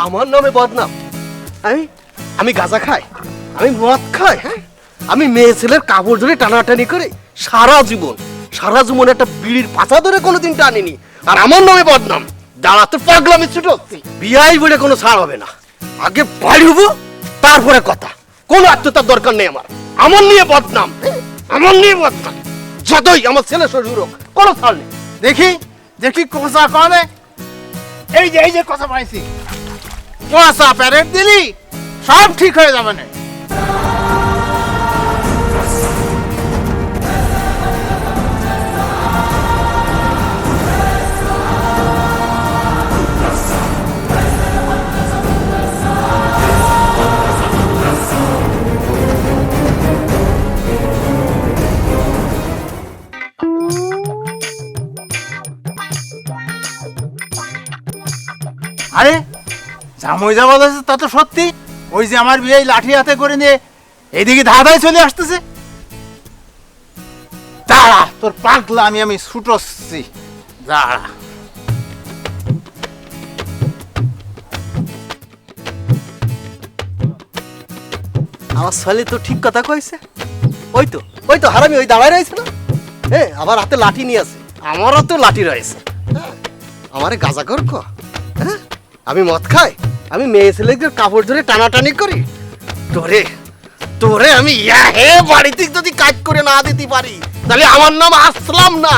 আমার নামে বদনাম। আমি আমি গাঁজা খাই, আমি মদ খাই হ্যাঁ? আমি মেয়ে ছেলের কাপড় ধরে টানাটানি করে সারা জীবন সারা জীবন একটা বিড়ির পাতা ধরে কোনোদিন টানিনি। আর আমার নামে বদনাম। দাঁড়া, তোর পাগলামি ছুটো বিয়াই বলে কোনো ছাড় হবে না। আগে বাড়ি হব, তারপরে কথা। কোনো আত্মতার দরকার নেই আমার। আমার নিয়ে বদনাম আমার নিয়ে বদনাম। যতই আমার ছেলে শ্বশুর হোক, কোনো ছাড় নেই। দেখি দেখি কোসা কনে এই যে এই যে কথা পাইছি কোসা প্যারেড দিলি সব ঠিক হয়ে যাবে না আরে যা বলেছে তা তো সত্যি। ওই যে আমার বিয়ে লাঠি হাতে করে নিয়ে এদিকে ধাঁধায় চলে আসতেছে। দাঁড়া তোর পাগলা আমি আমি ছুটোচ্ছি। দাঁড়া। আমার ছেলে তো ঠিক কথা কইছে। ওই তো ওই তো হারামি ওই দাঁড়ায় রয়েছে না? হ্যাঁ আমার হাতে লাঠি নিয়ে আছে। আমারও তো লাঠি রয়েছে। হ্যাঁ, আমারে গাজা কর হ্যাঁ আমি মদ খাই। আমি মেয়ে ছেলেদের কাপড় ধরে টানাটানি করি? তোরে তোরে আমি ইয়া হে বাড়িতে যদি কাজ করে না দিতে পারি, তাহলে আমার নাম আসলাম না।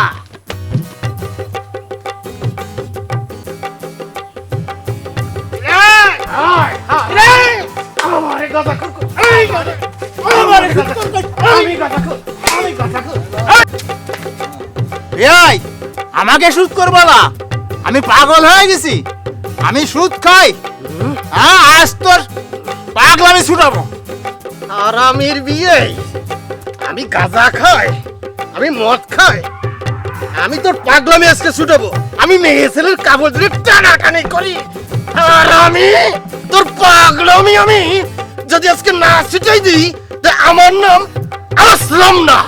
আমাকে সুদ করব না আমি পাগল হয়ে গেছি। আমি সুদ খাই। আজ তোর পাগল আমি ছুটাবো। আরামের বিয়ে। আমি গাঁজা খাই, আমি মদ খাই, আমি তোর পাগলামি আজকে ছুটাবো। আমি মেয়ে ছেলের কাপড় ধরে টানাটানি করি। আর আমি তোর পাগলামি আমি যদি আজকে না ছুটাই দিই আমার নাম আসলাম না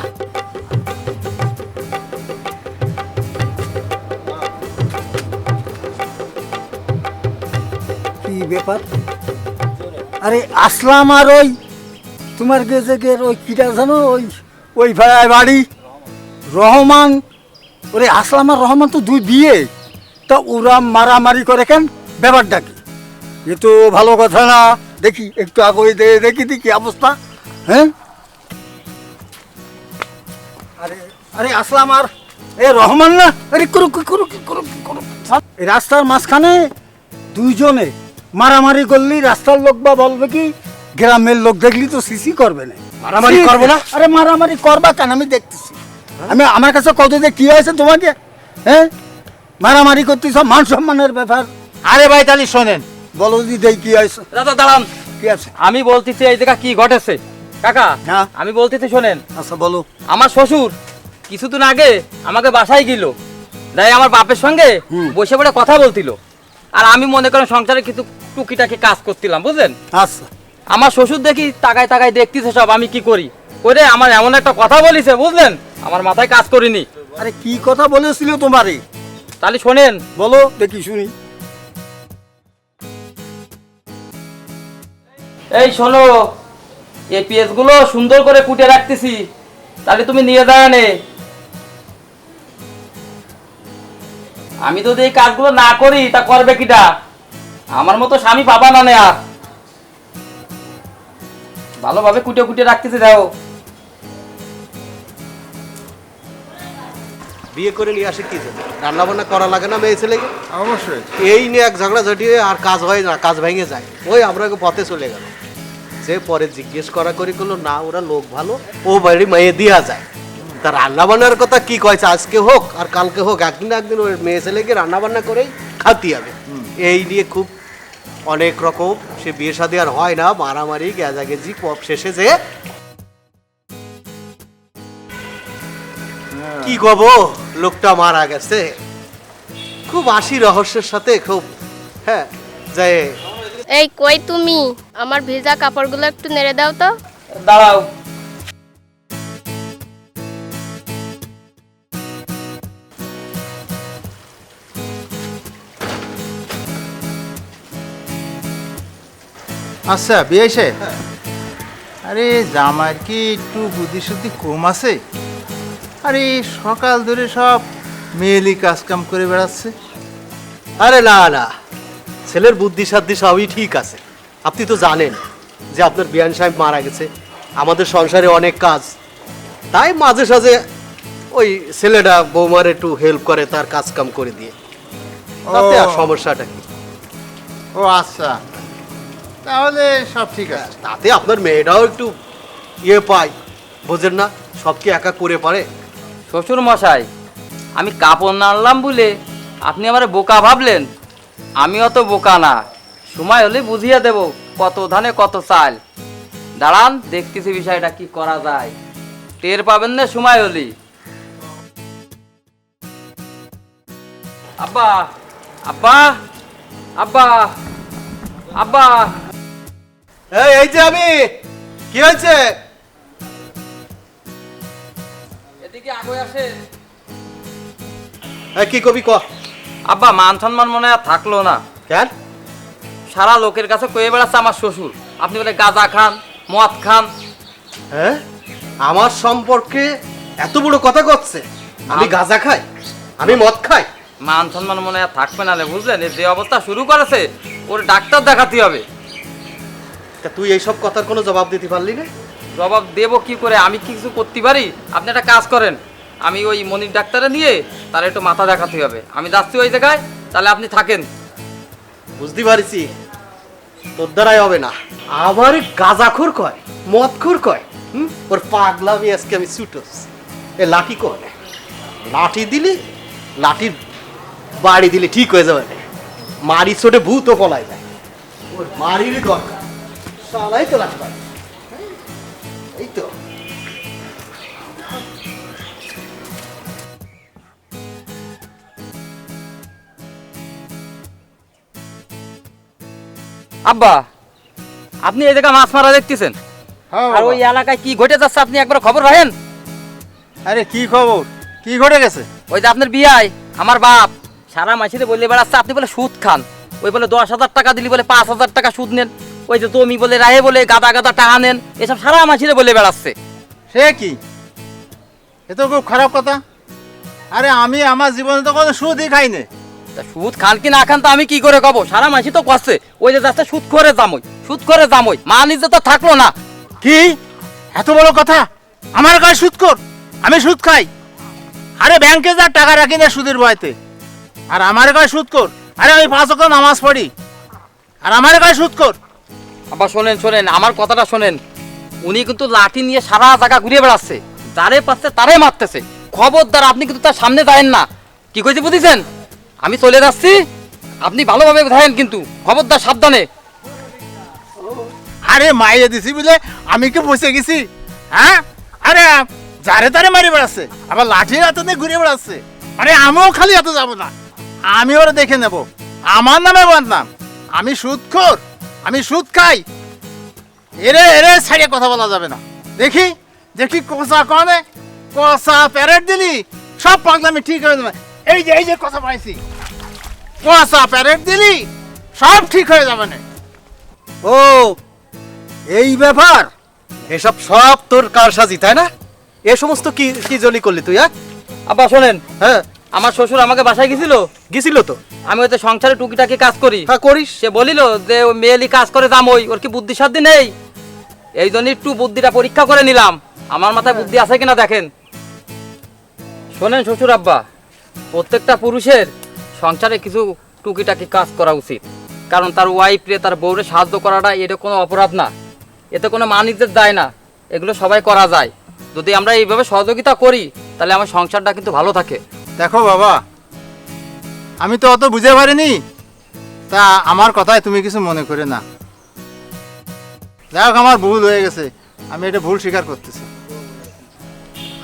ব্যাপার। আরে আসলাম আর ওই তোমার গেজেকের ওই কিটা জানো, ওই ওই ভাড়ায় বাড়ি, রহমান। ওরে আসলাম আর রহমান তো দুই বিয়ে। তা ওরা মারামারি করে কেন? ব্যাপারটা কি? এ তো ভালো কথা না। দেখি, একটু আগে দেখি দি কি অবস্থা। হ্যাঁ? আরে আরে আসলাম আর, এ রহমান না? আরে করুক করুক করুক করুক রাস্তার মাঝখানে দুইজনে মারামারি করলি রাস্তার লোক বা বলবে কি গ্রামের লোক দেখলি তো সিসি করবে না। মারামারি করব না? আরে মারামারি করবা কেন? আমি দেখতেছি। আমি আমার কাছে কত যে কি হয়েছে তোমাকে হ্যাঁ? মারামারি করতেছ মান সম্মানের ব্যাপার। আরে ভাই তাহলে শোনেন। বলো দি দেই কি হয়েছে। দাদা দাঁড়ান। কি আছে? আমি বলতেছি এই জায়গা কি ঘটেছে। কাকা হ্যাঁ। আমি বলতেছি শোনেন। আচ্ছা বলো। আমার শ্বশুর কিছুদিন আগে আমাকে বাসায় গেল। তাই আমার বাপের সঙ্গে। বসে পড়ে কথা বলছিল আর আমি মনে করেন সংসারে কিছু টুকিটাকি কাজ করছিলাম বুঝলেন? আচ্ছা। আমার শ্বশুর দেখি তাকায় তাকায় দেখতেছে সব আমি কি করি? করে আমার এমন একটা কথা বলিছে বুঝলেন? আমার মাথায় কাজ করিনি। আরে কি কথা বলেছিল তোমারে? তাহলে শোনেন। বলো দেখি শুনি। এই শোনো এই পেঁয়াজগুলো সুন্দর করে কুটে রাখতেছি তাহলে তুমি নিয়ে যায় আমি যদি এই কাজগুলো না করি তা করবে কিটা? আমার মতো স্বামী পাবা না নেয়া? ভালোভাবে কুটে কুটে রাখতেছে দাও বিয়ে করে নিয়ে আসে কি রান্না বান্না করা লাগে না মেয়ে ছেলেকে? অবশ্যই। এই নিয়ে এক ঝগড়া ঝাঁটিয়ে আর কাজ হয় না কাজ ভেঙে যায়। ওই আমরা পথে চলে গেল যে পরে জিজ্ঞেস করা করি করল না ওরা লোক ভালো ও বাড়ি মেয়ে দিয়া যায়। তা রান্না বান্নার কথা কি কয়েছে আজকে হোক আর কালকে হোক একদিন একদিন ওই মেয়ে ছেলেকে রান্না বান্না করেই খাতি হবে। এই নিয়ে খুব অনেক রকম সে বিয়ে শাদী আর হয় না মারামারি গেজাগেজি পপ শেষে যে কি কব লোকটা মারা গেছে। খুব আশি রহস্যের সাথে খুব হ্যাঁ যে এই কই তুমি? আমার ভেজা কাপড়গুলো একটু নেড়ে দাও তো। দাঁড়াও। আচ্ছা বিয়ে সাহেব আরে জামার কি একটু বুদ্ধি শুদ্ধি কম আছে? আরে সকাল ধরে সব মেয়েলি কাজ কাম করে বেড়াচ্ছে। আরে না না ছেলের বুদ্ধি সাদ্ধি সবই ঠিক আছে। আপনি তো জানেন যে আপনার বিয়ান সাহেব মারা গেছে আমাদের সংসারে অনেক কাজ। তাই মাঝে সাঝে ওই ছেলেটা বৌমার একটু হেল্প করে তার কাজ কাম করে দিয়ে। তাতে আর সমস্যাটা কি? ও আচ্ছা। তাহলে সব ঠিক আছে। তাতে আপনার মেয়েটাও একটু ইয়ে পায় বোঝেন না সব কি একা করে পারে? শ্বশুর মশাই আমি কাপড় না আনলাম বলে আপনি আমার বোকা ভাবলেন? আমি অত বোকা না সময় হলে বুঝিয়ে দেব কত ধানে কত চাল। দাঁড়ান দেখতেছি বিষয়টা কি করা যায়। টের পাবেন না সময় হলি। আব্বা আব্বা আব্বা আব্বা। এই এই যে আমি কি হয়েছে? এদিকে আগে আসে। এই, কি কবি ক? আব্বা মান সম্মান মনে আর থাকল না। কেন? সারা লোকের কাছে কয়ে বেড়াচ্ছে আমার শ্বশুর। আপনি বলে গাঁজা খান মদ খান। হ্যাঁ আমার সম্পর্কে এত বড় কথা করছে। আমি গাঁজা খাই আমি মদ খাই। মান সম্মান মনে আর থাকবে না বুঝলেন? যে অবস্থা শুরু করেছে ওর ডাক্তার দেখাতে হবে। তা তুই এইসব কথার কোনো জবাব দিতে পারলি না? জবাব দেব কি করে? আমি কি কিছু করতে পারি? আপনি একটা কাজ করেন। আমি ওই মনির ডাক্তারে নিয়ে তার একটু মাথা দেখাতে হবে। আমি যাচ্ছি ওই জায়গায় তাহলে আপনি থাকেন। বুঝতে পারছি। তোর দ্বারাই হবে না। আবার গাঁজাখোর কয় মদখোর কয় হুম? ওর পাগলামি আজকে আমি ছুটোস এ লাঠি কর লাঠি দিলি লাঠির বাড়ি দিলে ঠিক হয়ে যাবে। মারি ছোটে ভূতও পলাই যায়। ওর মারিরই দরকার। সালাই তো লাঠি এই তো। আব্বা আপনি এই জায়গায় মাছ মারা দেখতেছেন? হ্যাঁ আর ওই এলাকায় কি ঘটে যাচ্ছে আপনি একবার খবর রাখেন আরে কি খবর? কি ঘটে গেছে? ওই যে আপনার বিয়ায় আমার বাপ সারা মাসিতে বলে বেড়াচ্ছে আপনি বলে সুদ খান। ওই বলে দশ হাজার টাকা দিলি বলে পাঁচ হাজার টাকা সুদ নেন। ওই যে জমি বলে রাহে বলে গাদা গাদা টাকা নেন এসব সারা মাসিরে বলে বেড়াচ্ছে। সে কি? এ তো খুব খারাপ কথা। আরে আমি আমার জীবনে তো কোনো সুদই খাইনি তা সুদ খান কি না খান তো আমি কি করে কব? সারা মাসি তো করছে ওই যে যাচ্ছে সুদ করে জামই সুদ করে জামই। মা নিজে তো থাকল না। কি? এত বড় কথা? আমার কাছে সুদ কর। আমি সুদ খাই। আরে ব্যাংকে যা টাকা রাখি না সুদের ভয়তে। আর আমার কাছে সুদ কর। আরে আমি পাঁচ নামাজ পড়ি। আর আমার কাছে সুদ কর। আবার শোনেন শোনেন, আমার কথাটা শোনেন। উনি কিন্তু লাঠি নিয়ে সারা জায়গা ঘুরে বেড়াচ্ছে। যারে পাচ্ছে তারে মারতেছে। খবরদার, আপনি কিন্তু তার সামনে যায়েন না। কি কইছে বুঝেছেন? আমি চলে যাচ্ছি। আপনি ভালোভাবে থাকেন কিন্তু। খবরদার, সাবধানে। আরে, মাইয়ে দিছি বলে আমি কি বসে গেছি? হ্যাঁ? আরে, যারে তারে মারি বেড়াচ্ছে। আবার লাঠির হাতে নিয়ে ঘুরে বেড়াচ্ছে। আরে, আমিও খালি হাতে যাব না। আমি ওরা দেখে নেব। আমার নামে বদনাম। আমি সুদ খোর আমি সুদ খাই। এরে এরে ছাড়িয়ে কথা বলা যাবে না। দেখি দেখি কষা কনে কষা প্যারেট দিলি সব পাগলামি ঠিক হয়ে যাবে। এই যে এই যে কথা পাইছি কষা প্যারেট দিলি সব ঠিক হয়ে যাবে না। ও এই ব্যাপার? এসব সব তোর কারসাজি তাই না? এ সমস্ত কি কি জলি করলি তুই হ্যাঁ? আব্বা শোনেন হ্যাঁ। আমার শ্বশুর আমাকে বাসায় গেছিল? গেছিল তো। আমি হয়তো সংসারে টুকিটাকি কাজ করি। হ্যাঁ করিস। সে বলিল যে ওই মেয়েলি কাজ করে দাম ওই ওর কি বুদ্ধি সাধ্যি নেই? এই জন্য একটু বুদ্ধিটা পরীক্ষা করে নিলাম। আমার মাথায় বুদ্ধি আছে কিনা দেখেন। শোনেন শ্বশুর আব্বা প্রত্যেকটা পুরুষের সংসারে কিছু টুকিটাকি কাজ করা উচিত। কারণ তার ওয়াইফরে তার বউরে সাহায্য করাটা এটা কোনো অপরাধ না। এতে কোনো মানিজ্যের দায় না। এগুলো সবাই করা যায়। যদি আমরা এইভাবে সহযোগিতা করি তাহলে আমার সংসারটা কিন্তু ভালো থাকে। দেখো বাবা আমি তো অত বুঝে পারিনি। তা আমার কথায় তুমি কিছু মনে করে না। যাই হোক আমার ভুল হয়ে গেছে। আমি এটা ভুল স্বীকার করতেছি।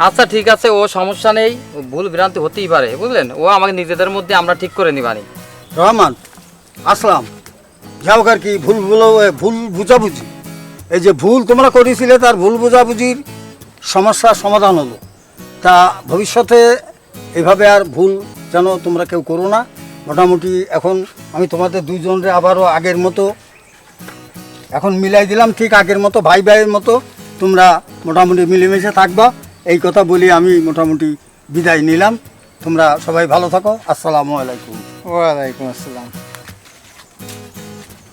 আচ্ছা ঠিক আছে ও সমস্যা নেই। ও ভুল ভ্রান্তি হতেই পারে বুঝলেন? ও আমাকে নিজেদের মধ্যে আমরা ঠিক করে নিবানি। রহমান আসলাম। যাও আর কি ভুল ভুল ভুল বুঝাবুঝি। এই যে ভুল তোমরা করেছিলে তার ভুল বুঝাবুঝির সমস্যার সমাধান হলো। তা ভবিষ্যতে এভাবে আর ভুল যেন তোমরা কেউ করো না। মোটামুটি এখন আমি তোমাদের দুইজনরে আবারও আগের মতো এখন মিলাই দিলাম, ঠিক আগের মতো, ভাই ভাইয়ের মতো। তোমরা মোটামুটি মিলেমিশে থাকবা। এই কথা বলি আমি মোটামুটি বিদায় নিলাম। তোমরা সবাই ভালো থাকো। আসসালামু আলাইকুম। ওয়ালাইকুম আসসালাম।